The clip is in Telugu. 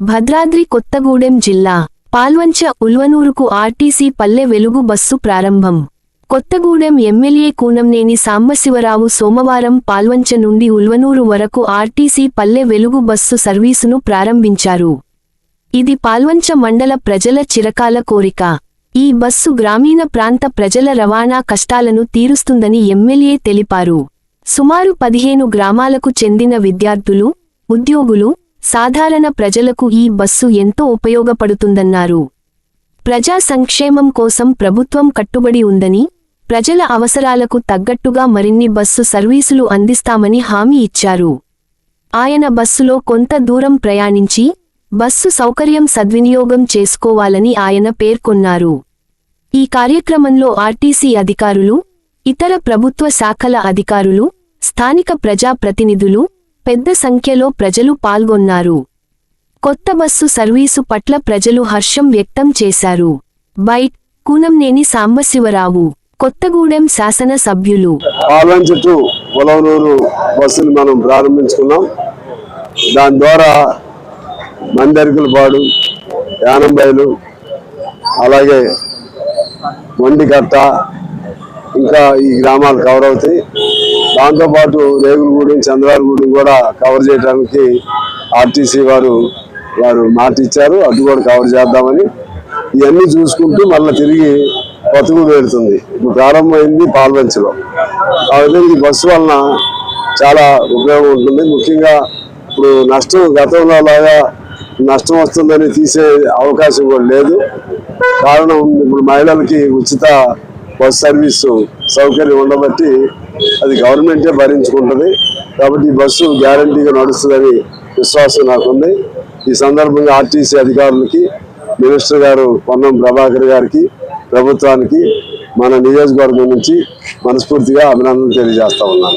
భద్రాద్రి కొత్తగూడెం జిల్లా పాల్వంచ ఉల్వనూరుకు ఆర్టీసీ పల్లె వెలుగు బస్సు ప్రారంభం. కొత్తగూడెం ఎమ్మెల్యే కూనంనేని సాంబశివరావు సోమవారం పాల్వంచ నుండి ఉల్వనూరు వరకు ఆర్టీసీ పల్లె వెలుగు బస్సు సర్వీసును ప్రారంభించారు. ఇది పాల్వంచ మండల ప్రజల చిరకాల కోరిక. ఈ బస్సు గ్రామీణ ప్రాంత ప్రజల రవాణా కష్టాలను తీరుస్తుందని ఎమ్మెల్యే తెలిపారు. సుమారు పదిహేను గ్రామాలకు చెందిన విద్యార్థులు ఉద్యోగులు సాధారణ ప్రజలకు ఈ బస్సు ఎంతో ఉపయోగపడుతుందన్నారు. ప్రజా సంక్షేమం కోసం ప్రభుత్వం కట్టుబడి ఉందని ప్రజల అవసరాలకు తగ్గట్టుగా మరిన్ని బస్సు సర్వీసులు అందిస్తామని హామీ ఇచ్చారు. ఆయన బస్సులో కొంత దూరం ప్రయాణించి బస్సు సౌకర్యం సద్వినియోగం చేసుకోవాలని ఆయన పేర్కొన్నారు. ఈ కార్యక్రమంలో ఆర్టీసీ అధికారులు ఇతర ప్రభుత్వ శాఖల అధికారులు స్థానిక ప్రజా ప్రతినిధులు పెద్ద సంఖ్యలో ప్రజలు పాల్గొన్నారు. కొత్త బస్సు సర్వీసు పట్ల ప్రజలు హర్షం వ్యక్తం చేశారు. బైట్ కూనంనేని సాంబశివరావు కొత్తగూడెం శాసన సభ్యులు. పాల్వంచ పొలవనూరు మనం ప్రారంభించుకున్నాం. దాని ద్వారా మందరికలపాడు యానంబైలు అలాగే మొండికట్ట ఇంకా ఈ గ్రామాలు కవర్ అవుతాయి. దాంతోపాటు రేగులగూడెం చంద్రాలగూడెం కూడా కవర్ చేయడానికి ఆర్టీసీ వారు వారు మాట ఇచ్చారు అటు కూడా కవర్ చేద్దామని. ఇవన్నీ చూసుకుంటూ మళ్ళీ తిరిగి బతుకు పెడుతుంది. ఇప్పుడు ప్రారంభమైంది పాల్వంచలో. కాబట్టి ఈ బస్సు వలన చాలా ఉపయోగం ఉంటుంది. ముఖ్యంగా ఇప్పుడు నష్టం గతంలో లాగా నష్టం వస్తుందని తీసే అవకాశం కూడా లేదు. కారణం ఇప్పుడు మహిళలకి ఉచిత బస్ సర్వీసు సౌకర్యం ఉండబట్టి అది గవర్నమెంటే భరించుకుంటుంది. కాబట్టి ఈ బస్సు గ్యారంటీగా నడుస్తుందని విశ్వాసం నాకుంది. ఈ సందర్భంగా ఆర్టీసీ అధికారులకి మినిస్టర్ గారు పొన్నం ప్రభాకర్ గారికి ప్రభుత్వానికి మన నియోజకవర్గం నుంచి మనస్ఫూర్తిగా అభినందనలు తెలియజేస్తా ఉన్నాను.